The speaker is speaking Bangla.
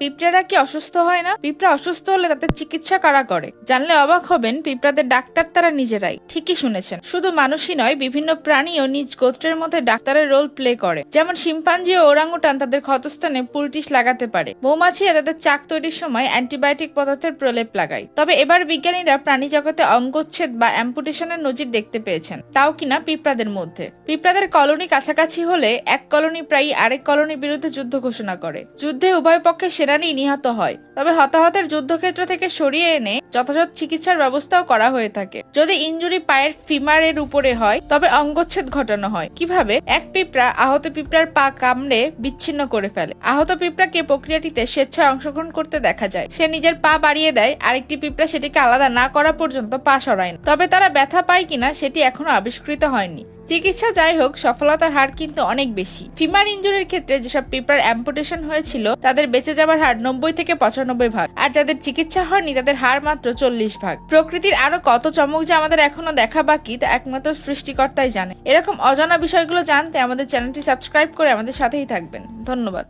পিঁপড়ারা কি অসুস্থ হয় না? পিঁপড়া অসুস্থ হলে তাদের চিকিৎসা কারা করে? জানলে অবাক হবেন, পিঁপড়াদের ডাক্তার তারা নিজেরাই। ঠিকই শুনেছেন। শুধু মানুষই নয়, বিভিন্ন প্রাণীও নিজ গোত্রের মধ্যে ডাক্তারের রোল প্লে করে। যেমন শিম্পাঞ্জি ও ওরাংউটান তাদের ক্ষতস্থানে পুলটিস লাগাতে পারে। মৌমাছিরা তাদের চাক তৈরির সময় অ্যান্টিবায়োটিক পদার্থের প্রলেপ লাগায়। তবে এবার বিজ্ঞানীরা প্রাণী জগতে অঙ্গচ্ছেদ বা অ্যাম্পুটেশনের নজির দেখতে পেয়েছেন। তাও কিনা পিঁপড়াদের মধ্যে? পিঁপড়াদের কলোনি কাছাকাছি হলে এক কলোনি প্রায়ই আরেক কলোনির বিরুদ্ধে যুদ্ধ ঘোষণা করে। যুদ্ধে উভয় পক্ষের সেনানি নিহত হয়। তবে হতাহতের যুদ্ধক্ষেত্র থেকে সরিয়ে এনে যথাযথ চিকিৎসার ব্যবস্থাও করা হয়ে থাকে। যদি ইনজুরি পায়ের ফিমারের উপরে হয়, তবে অঙ্গচ্ছেদ ঘটানো হয়। কীভাবে? এক পিঁপড়া আহত পিঁপড়ার পা কামড়ে বিচ্ছিন্ন করে ফেলে। আহত পিঁপড়াকে প্রক্রিয়াটিতে স্বেচ্ছায় অংশগ্রহণ করতে দেখা যায়। সে নিজের পা বাড়িয়ে দেয়, আরেকটি পিঁপড়া সেটিকে আলাদা না করা পর্যন্ত পা সরায় না। তবে তারা ব্যথা পায় কিনা, সেটি এখনও আবিষ্কৃত হয়নি। চিকিৎসা যাই হোক, সফলতার হার কিন্তু অনেক বেশি। ফিমার ইঞ্জুরির ক্ষেত্রে যেসব পেপার অ্যাম্পুটেশন হয়েছিল, তাদের বেঁচে যাবার হার নব্বই থেকে পঁচানব্বই ভাগ। আর যাদের চিকিৎসা হয়নি, তাদের হার মাত্র চল্লিশ ভাগ। প্রকৃতির আরও কত চমক যে আমাদের এখনও দেখা বাকি, তা একমাত্র সৃষ্টিকর্তাই জানে। এরকম অজানা বিষয়গুলো জানতে আমাদের চ্যানেলটি সাবস্ক্রাইব করে আমাদের সাথেই থাকবেন। ধন্যবাদ।